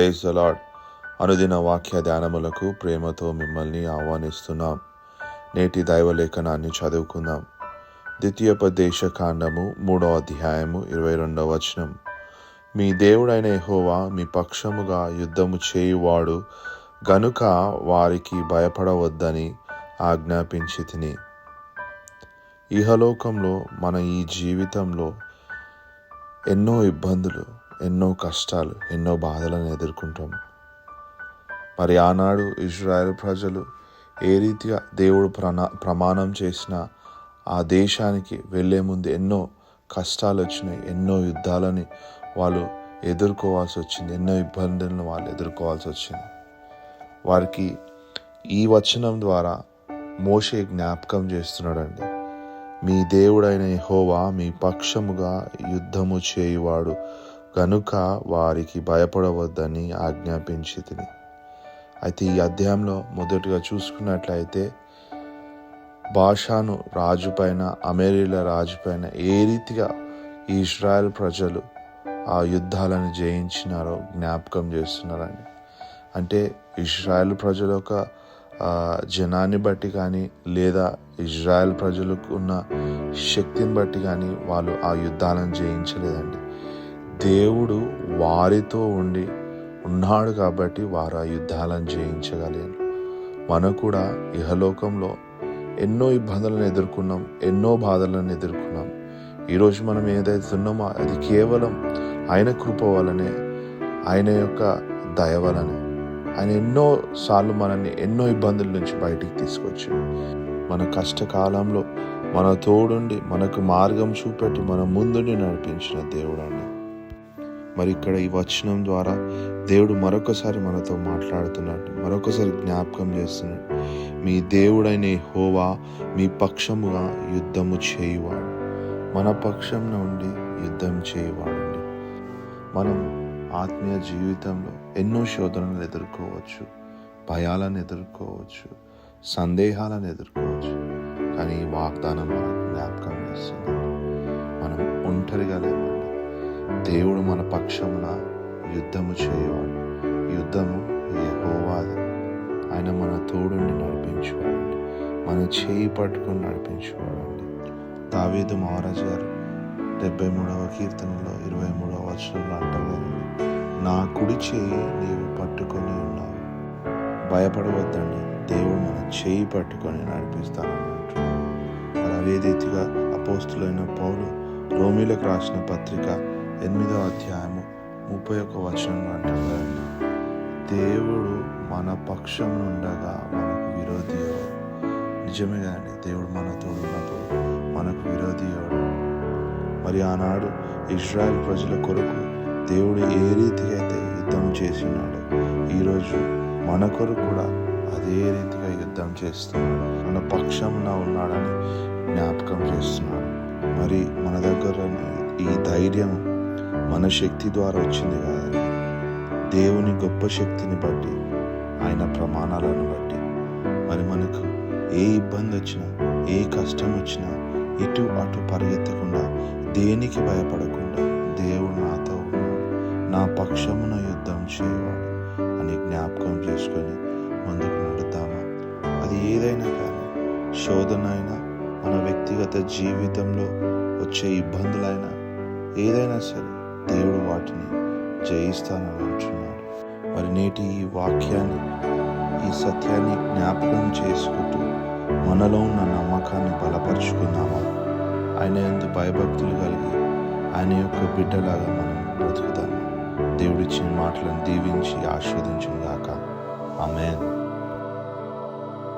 Praise అలాడ్ అనుదిన వాక్య ధ్యానములకు ప్రేమతో మిమ్మల్ని ఆహ్వానిస్తున్నాం. నేటి దైవలేఖనాన్ని చదువుకుందాం. ద్వితీయోపదేశ కాండము మూడో అధ్యాయము ఇరవై రెండవ వచనం. మీ దేవుడైన హోవా మీ పక్షముగా యుద్ధము చేయువాడు గనుక వారికి భయపడవద్దని ఆజ్ఞాపించి తిని. ఇహలోకంలో మన ఈ జీవితంలో ఎన్నో ఇబ్బందులు ఎన్నో కష్టాలు ఎన్నో బాధలను ఎదుర్కొంటాము. మరి ఆనాడు ఇజ్రాయెల్ ప్రజలు ఏ రీతిగా దేవుడు ప్రనా ప్రమాణం చేసిన ఆ దేశానికి వెళ్ళే ముందు ఎన్నో కష్టాలు వచ్చినాయి ఎన్నో యుద్ధాలని వాళ్ళు ఎదుర్కోవాల్సి వచ్చింది ఎన్నో ఇబ్బందులను వాళ్ళు ఎదుర్కోవాల్సి వచ్చింది. వారికి ఈ వచనం ద్వారా మోషే జ్ఞాపకం చేస్తున్నాడండి. మీ దేవుడైన హోవా మీ పక్షముగా యుద్ధము చేయువాడు కనుక వారికి భయపడవద్దని ఆజ్ఞాపించి తిని అయితే ఈ అధ్యాయంలో మొదటిగా చూసుకున్నట్లయితే భాషాను రాజుపైన అమెరిల రాజుపైన ఏ రీతిగా ఈ ప్రజలు ఆ యుద్ధాలను జయించినారో జ్ఞాపకం చేస్తున్నారండి. అంటే ఇజ్రాయెల్ ప్రజల యొక్క జనాన్ని బట్టి కానీ లేదా ఇజ్రాయెల్ ప్రజలకు ఉన్న శక్తిని బట్టి కానీ వాళ్ళు ఆ యుద్ధాలను జయించలేదండి. దేవుడు వారితో ఉండి ఉన్నాడు కాబట్టి వారు ఆ యుద్ధాలను జయించగలిగారు. మనం కూడా ఇహలోకంలో ఎన్నో ఇబ్బందులను ఎదుర్కొన్నాం ఎన్నో బాధలను ఎదుర్కొన్నాం. ఈరోజు మనం ఏదైతే ఉన్నామో అది కేవలం ఆయన కృప వలనే ఆయన యొక్క దయ వలనే ఆయన ఎన్నో సార్లు మనల్ని ఎన్నో ఇబ్బందుల నుంచి బయటికి తీసుకొచ్చి మన కష్టకాలంలో మన తోడుండి మనకు మార్గం చూపెట్టి మన ముందుండి నడిపించిన దేవుడు అండి. మరి ఇక్కడ ఈ వచనం ద్వారా దేవుడు మరొకసారి మనతో మాట్లాడుతున్నాడు మరొకసారి జ్ఞాపకం చేస్తున్నాడు. మీ దేవుడైన హోవా మీ పక్షముగా యుద్ధము చేయువాడు. మన పక్షం నుండి యుద్ధం చేయువాడండి. మనం ఆత్మీయ జీవితంలో ఎన్నో శోధనలు ఎదుర్కోవచ్చు భయాలను ఎదుర్కోవచ్చు సందేహాలను ఎదుర్కోవచ్చు. కానీ ఈ వాగ్దానం మనకు జ్ఞాపకం చేస్తుంది. మనం ఒంటరిగా లేదు దేవుడు మన పక్షమున యుద్ధము చేయవాడు. యుద్ధము యెహోవాది. ఆయన మన తోడుని నడిపించేవాడండి. మన చేయి పట్టుకొని నడిపించేవాడండి. తావేదు మహారాజు గారు డెబ్బై మూడవ కీర్తనలో ఇరవై మూడవ వచనంలో అంటారు నా కుడి చేయి నీవు పట్టుకొని ఉన్నావు. భయపడవద్దండి. దేవుడు మన చేయి పట్టుకొని నడిపిస్తానని అంటున్నాడు మరి అదే రీతిగా అపోస్తులైన పౌలు రోమిలకు రాసిన పత్రిక ఎనిమిదవ అధ్యాయము ముప్పై ఒక్క వచనం అంటారు దేవుడు మన పక్షం ఉండగా మనకు విరోధి నిజమే కదండి దేవుడు మన తోడున్నప్పుడు మనకు విరోధి ఎవడు మరి ఆనాడు ఇజ్రాయెల్ ప్రజల కొరకు దేవుడు ఏ రీతిగా అయితే యుద్ధం చేసినాడు ఈరోజు మన కొరకు కూడా అదే రీతిగా యుద్ధం చేస్తున్నాడు. మన పక్షంన ఉన్నాడని జ్ఞాపకం చేస్తున్నాడు. మరి మన దగ్గర ఈ ధైర్యం మన శక్తి ద్వారా వచ్చింది కాదు. దేవుని గొప్ప శక్తిని బట్టి ఆయన ప్రమాణాలను బట్టి. మరి మనకు ఏ ఇబ్బంది వచ్చినా ఏ కష్టం వచ్చినా ఇటు అటు పరిగెత్తకుండా దేనికి భయపడకుండా దేవుడు నాతో ఉన్నాడు. నా పక్షమున యుద్ధం చేయవాడు అని జ్ఞాపకం చేసుకొని ముందుకు నడుతామా అది ఏదైనా కానీ శోధన అయినా మన వ్యక్తిగత జీవితంలో వచ్చే ఇబ్బందులైనా ఏదైనా సరే దేవుడు వాటిని జయిస్తానని అంటున్నాడు. మరి నేటి ఈ వాక్యాన్ని ఈ సత్యాన్ని జ్ఞాపకం చేసుకుంటూ మనలో ఉన్న నమ్మకాన్ని బలపరుచుకుందామా? ఆయన ఎందు భయభక్తులు కలిగి ఆయన యొక్క బిడ్డలాగా మనం బ్రతుకుతాము దేవుడిచ్చిన మాటలను దీవించి ఆస్వాదించుగాక ఆమెన్.